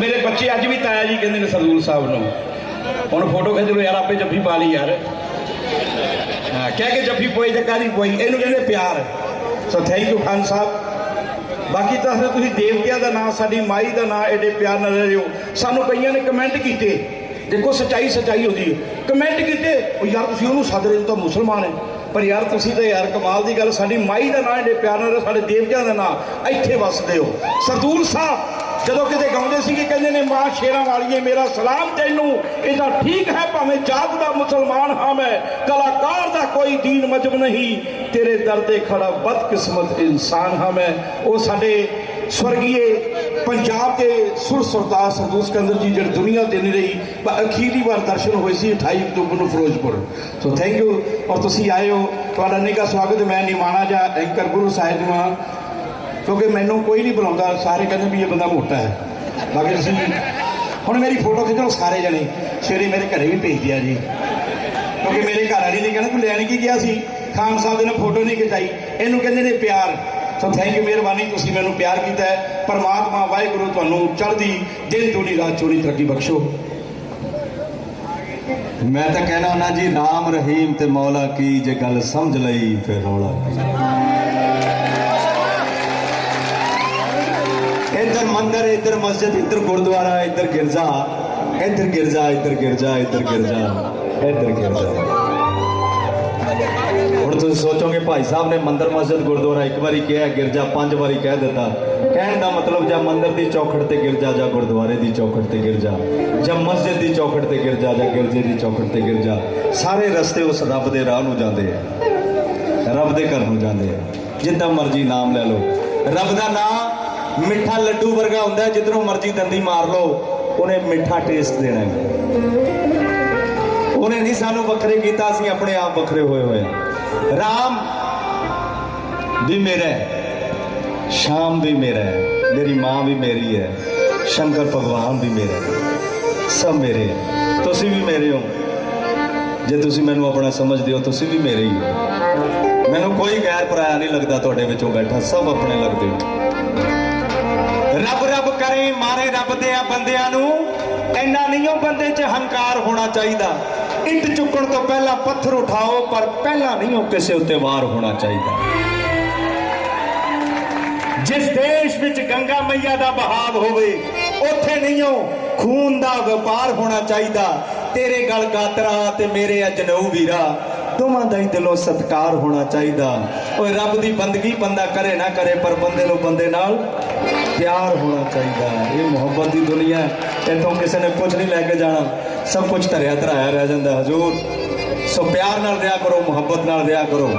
ਮੇਰੇ ਬੱਚੇ ਅੱਜ ਵੀ ਤਾਇਆ ਜੀ ਕਹਿੰਦੇ ਨੇ ਸਰਦੂਲ ਸਾਹਿਬ ਨੂੰ। ਹੁਣ ਫੋਟੋ ਖਿੱਚ ਲਓ ਯਾਰ, ਆਪੇ ਜੱਫੀ ਪਾ ਲਈ ਯਾਰ। ਹਾਂ, ਕਹਿ ਕੇ ਜੱਫੀ ਪੋਈ ਤੇ ਕਾਦੀ ਪੋਈ? ਇਹਨੂੰ ਕਹਿੰਦੇ ਪਿਆਰ। So thank you Khan Sahib. ਬਾਕੀ ਤਾਂ ਤੁਸੀਂ ਦੇਵਤਿਆਂ ਦਾ ਨਾਮ ਸਾਡੀ ਮਾਈ ਦਾ ਨਾਮ ਐਡੇ ਪਿਆਰ ਨਾਲ ਲੈ ਰਹੇ ਹੋ। ਸਾਨੂੰ ਕਈਆਂ ਨੇ ਕਮੈਂਟ ਕੀਤੇ। ਦੇਖੋ, ਸਚਾਈ ਸਚਾਈ ਹੁੰਦੀ ਹੈ। ਕਮੈਂਟ ਕੀਤੇ, ਉਹ ਯਾਰ ਤੁਸੀਂ ਉਹਨੂੰ ਸੱਦ ਰਹੇ ਹੋ ਤਾਂ ਮੁਸਲਮਾਨ ਹੈ। ਪਰ ਯਾਰ, ਤੁਸੀਂ ਤਾਂ ਯਾਰ, ਕਮਾਲ ਦੀ ਗੱਲ, ਸਾਡੀ ਮਾਈ ਦਾ ਨਾਮ ਐਡੇ ਪਿਆਰ ਨਾਲ ਸਾਡੇ ਦੇਵਤਿਆਂ ਦਾ ਨਾਮ ਇੱਥੇ ਵਸਦੇ ਹੋ। ਸਰਦੂਲ ਸਾਹਿਬ ਜਦੋਂ ਕਿਤੇ ਗਾਉਂਦੇ ਸੀਗੇ, ਕਹਿੰਦੇ ਨੇ, ਮਾਂ, ਸ਼ੇਰਾਂ ਵਾਲੀਏ, ਮੇਰਾ ਸਲਾਮ ਤੈਨੂੰ। ਇਹ ਤਾਂ ਠੀਕ ਹੈ, ਭਾਵੇਂ ਜਾਤ ਦਾ ਮੁਸਲਮਾਨ ਹਾਂ ਮੈਂ, ਕਲਾਕਾਰ ਦਾ ਕੋਈ ਦੀਨ ਮਜਬ ਨਹੀਂ। ਤੇਰੇ ਦਰ ਤੇ ਖੜਾ ਬਦਕਿਸਮਤ ਇਨਸਾਨ ਹਾਂ ਮੈਂ। ਉਹ ਸਾਡੇ ਸਵਰਗੀਏ ਪੰਜਾਬ ਦੇ ਸੁਰ ਸਰਦਾਰ ਸਰਦੂਲ ਸਿਕੰਦਰ ਜੀ, ਜਿਹੜੇ ਦੁਨੀਆ ਦੇ ਨਹੀਂ ਰਹੀ ਪਰ ਅਖੀਰੀ ਵਾਰ ਦਰਸ਼ਨ ਹੋਏ ਸੀ 28 ਅਕਤੂਬਰ ਨੂੰ ਫਿਰੋਜ਼ਪੁਰ। ਸੋ ਥੈਂਕ ਯੂ ਔਰ ਤੁਸੀਂ ਆਏ ਹੋ, ਤੁਹਾਡਾ ਨਿੱਘਾ ਸਵਾਗਤ ਮੈਂ ਨਿਮਾਣਾ ਜਾ ਐਂਕਰ ਗੁਰੂ ਸਾਹਿਬ ਨੂੰ ਕਿਉਂਕਿ ਮੈਨੂੰ ਕੋਈ ਨਹੀਂ ਬੁਲਾਉਂਦਾ, ਸਾਰੇ ਕਹਿੰਦੇ ਵੀ ਇਹ ਬੰਦਾ ਮੋਟਾ ਹੈ। ਬਾਕੀ ਤੁਸੀਂ ਹੁਣ ਮੇਰੀ ਫੋਟੋ ਖਿੱਚੋ, ਸਾਰੇ ਜਣੇ। ਸਵੇਰੇ ਮੇਰੇ ਘਰੇ ਵੀ ਭੇਜ ਦਿਆ ਜੀ। ਕਿਉਂਕਿ ਮੇਰੇ ਘਰ ਵਾਲੀ ਨੇ ਕਹਿੰਦਾ, ਤੂੰ ਲੈਣ ਕੀ ਗਿਆ ਸੀ? ਖਾਨ ਸਾਹਿਬ ਦੇ ਨਾਲ ਫੋਟੋ ਨਹੀਂ ਖਿਚਾਈ। ਇਹਨੂੰ ਕਹਿੰਦੇ ਨੇ ਪਿਆਰ। ਸੋ ਥੈਂਕ ਯੂ ਮਿਹਰਬਾਨੀ, ਤੁਸੀਂ ਮੈਨੂੰ ਪਿਆਰ ਕੀਤਾ ਹੈ। ਪਰਮਾਤਮਾ, ਵਾਹਿਗੁਰੂ ਤੁਹਾਨੂੰ ਚੜ੍ਹਦੀ ਦਿਨ, ਦੁਨੀ, ਰਾਤ ਚੋਰੀ ਤਰੱਕੀ ਬਖਸ਼ੋ। ਮੈਂ ਤਾਂ ਕਹਿਣਾ ਹੁੰਦਾ ਜੀ, ਨਾਮ ਰਹੀਮ ਤੇ ਮੌਲਾ ਕੀ ਜੇ ਗੱਲ ਸਮਝ ਲਈ, ਫਿਰ ਰੌਲਾ ਕੀ। ਇੱਧਰ ਮੰਦਰ, ਇੱਧਰ ਮਸਜਿਦ, ਇੱਧਰ ਗੁਰਦੁਆਰਾ, ਇੱਧਰ ਗਿਰਜਾ। ਇੱਧਰ ਗਿਰਜਾ ਇੱਧਰ ਗਿਰਜਾ ਇੱਧਰ ਗਿਰਜਾ ਇੱਧਰ ਗਿਰਜਾ। ਹੁਣ ਤੁਸੀਂ ਸੋਚੋਗੇ, ਭਾਈ ਸਾਹਿਬ ਨੇ ਮੰਦਰ, ਮਸਜਿਦ, ਗੁਰਦੁਆਰਾ ਇੱਕ ਵਾਰੀ ਕਿਹਾ, ਗਿਰਜਾ ਪੰਜ ਵਾਰੀ ਕਹਿ ਦਿੱਤਾ। ਕਹਿਣ ਦਾ ਮਤਲਬ ਜਾਂ ਮੰਦਰ ਦੀ ਚੌਖੜ ਤੇ ਗਿਰਜਾ ਜਾਂ ਗੁਰਦੁਆਰੇ ਦੀ ਚੌਖੜ ਤੇ ਗਿਰਜਾ, ਜਾਂ ਮਸਜਿਦ ਦੀ ਚੌਖੜ ਤੇ ਗਿਰਜਾ ਜਾਂ ਗਿਰਜੇ ਦੀ ਚੌਖੜ ਤੇ ਗਿਰਜਾ, ਸਾਰੇ ਰਸਤੇ ਉਸ ਰੱਬ ਦੇ ਰਾਹ ਨੂੰ ਜਾਂਦੇ ਆ। ਰੱਬ ਦੇ ਘਰ ਨੂੰ ਜਾਂਦੇ ਆ। ਜਿੱਦਾਂ ਮਰਜ਼ੀ ਨਾਮ ਲੈ ਲਓ। ਰੱਬ ਦਾ ਨਾਮ ਮਿੱਠਾ ਲੱਡੂ ਵਰਗਾ ਹੁੰਦਾ ਜਿੱਧਰੋਂ ਮਰਜ਼ੀ ਦੰਦੀ ਮਾਰ ਲਓ, ਉਹਨੇ ਮਿੱਠਾ ਟੇਸਟ ਦੇਣਾ ਹੈ। ਉਹਨੇ ਨਹੀਂ ਸਾਨੂੰ ਵੱਖਰੇ ਕੀਤਾ, ਅਸੀਂ ਆਪਣੇ ਆਪ ਵੱਖਰੇ ਹੋਏ ਹੋਏ ਹਾਂ। ਰਾਮ ਵੀ ਮੇਰਾ ਹੈ, ਸ਼ਾਮ ਵੀ ਮੇਰਾ ਹੈ, ਮੇਰੀ ਮਾਂ ਵੀ ਮੇਰੀ ਹੈ, ਸ਼ੰਕਰ ਭਗਵਾਨ ਵੀ ਮੇਰਾ ਹੈ, ਸਭ ਮੇਰੇ ਹੈ। ਤੁਸੀਂ ਵੀ ਮੇਰੇ ਹੋ। ਜੇ ਤੁਸੀਂ ਮੈਨੂੰ ਆਪਣਾ ਸਮਝਦੇ ਹੋ, ਤੁਸੀਂ ਵੀ ਮੇਰੇ ਹੀ ਹੋ। ਮੈਨੂੰ ਕੋਈ ਗੈਰ ਪਰਾਇਆ ਨਹੀਂ ਲੱਗਦਾ ਤੁਹਾਡੇ ਵਿੱਚੋਂ ਬੈਠਾ, ਸਭ ਆਪਣੇ ਲੱਗਦੇ ਹੋ। ਰੱਬ ਰੱਬ ਕਰੇ, ਮਾਰੇ ਰੱਬ ਦੇ ਆ ਬੰਦਿਆਂ ਨੂੰ। ਇੰਨਾ ਨਹੀਂ ਉਹ ਬੰਦੇ 'ਚ ਹੰਕਾਰ ਹੋਣਾ ਚਾਹੀਦਾ। ਇੱਟ ਚੁੱਕਣ ਤੋਂ ਪਹਿਲਾਂ ਪੱਥਰ ਉਠਾਓ, ਪਰ ਪਹਿਲਾਂ ਨਹੀਂ ਉਹ ਕਿਸੇ ਉੱਤੇ ਵਾਰ ਹੋਣਾ ਚਾਹੀਦਾ। ਜਿਸ ਦੇਸ਼ ਵਿੱਚ ਗੰਗਾ ਮਈਆ ਦਾ ਬਹਾਵ ਹੋਵੇ, ਉੱਥੇ ਨਹੀਂ ਉਹ ਖੂਨ ਦਾ ਵਪਾਰ ਹੋਣਾ ਚਾਹੀਦਾ। ਤੇਰੇ ਗਲ ਗਾਤਰਾ ਤੇ ਮੇਰੇ ਅਜਨਊ ਵੀਰਾ, ਦੋਵਾਂ ਦਾ ਹੀ ਦਿਲੋਂ ਸਤਕਾਰ ਹੋਣਾ ਚਾਹੀਦਾ। ਓਏ ਰੱਬ ਦੀ ਬੰਦਗੀ ਬੰਦਾ ਕਰੇ ਨਾ ਕਰੇ, ਪਰ ਬੰਦੇ ਨੂੰ ਬੰਦੇ ਨਾਲ ਪਿਆਰ ਹੋਣਾ ਚਾਹੀਦਾ ਹੈ। ਇਹ ਮੁਹੱਬਤ ਦੀ ਦੁਨੀਆ ਹੈ। ਇੱਥੋਂ ਕਿਸੇ ਨੇ ਕੁਝ ਨਹੀਂ ਲੈ ਕੇ ਜਾਣਾ। ਸਭ ਕੁਝ ਧਰਿਆ ਧਰਾਇਆ ਰਹਿ ਜਾਂਦਾ ਹਜ਼ੂਰ, ਸੋ ਪਿਆਰ ਨਾਲ ਰਿਹਾ ਕਰੋ, ਮੁਹੱਬਤ ਨਾਲ ਰਿਹਾ ਕਰੋ।